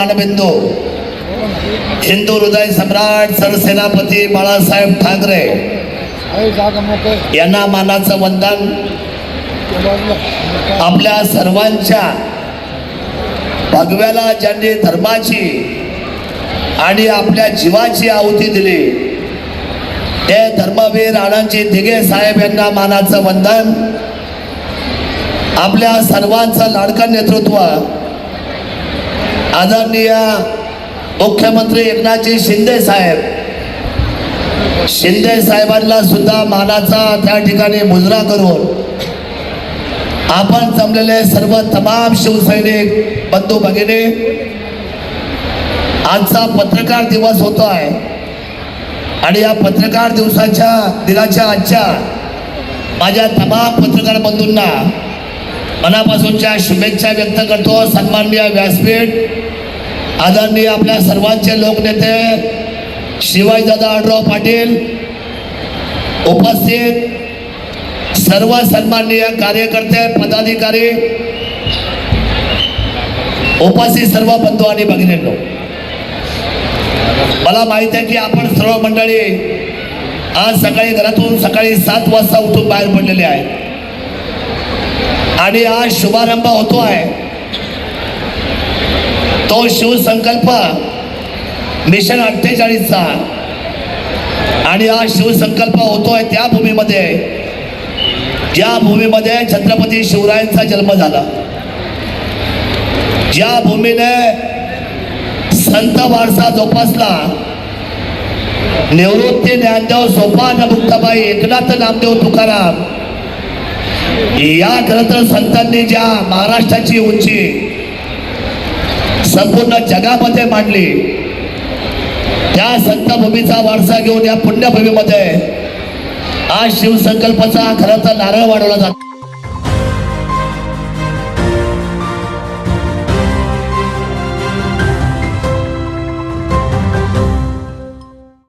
मानबिंदू हिंदू हृदय सम्राट सरसेनापती बाळासाहेब ठाकरे यांना मानाचं वंदन आपल्या सर्वांच्या भगव्याला ज्यांनी धर्माची आणि आपल्या जीवाची आहुती दिली ते धर्मवीर आनंदजी दिघे साहेब यांना मानाचं वंदन आपल्या सर्वांचं लाडकं नेतृत्व आदरणीय मुख्यमंत्री एकनाथजी शिंदे साहेब. शिंदे साहेबांना सुद्धा मानाचा त्या ठिकाणी मुजरा करून आपण जमलेले सर्व तमाम शिवसैनिक बंधू भगिनी आजचा पत्रकार दिवस होतो आहे आणि या पत्रकार दिवसाच्या दिनाच्या आजच्या माझ्या तमाम पत्रकार बंधूंना मनापासूनच्या शुभेच्छा व्यक्त करतो. सन्माननीय व्यासपीठ आदरणीय आपल्या सर्वांचे लोकनेते शिवाजीदादा आडराव पाटील उपस्थित सर्व सन्माननीय कार्यकर्ते पदाधिकारी उपस्थित सर्व बंधू आणि भगिनींनो मला माहीत आहे की आपण सर्व मंडळी आज सकाळी घरातून सकाळी सात वाजता उठून बाहेर पडलेले आहेत. आणि आज शुभारंभ होतो आहे तो शिवसंकल्प मिशन अठ्ठेचाळीसचा. आणि आज शिवसंकल्प होतोय त्या भूमीमध्ये. ज्या भूमीमध्ये छत्रपती शिवरायांचा जन्म झाला. ज्या भूमीने संत वारसा जोपासला. निवृत्ती ज्ञानदेव सोपान मुक्ताबाई एकनाथ नामदेव तुकाराम या खरं तर संतांनी ज्या महाराष्ट्राची उंची संपूर्ण जगामध्ये मांडली त्या संतभूमीचा वारसा घेऊन या पुण्यभूमीमध्ये आज शिवसंकल्पाचा खरं तर नारळ वाढवला जातो.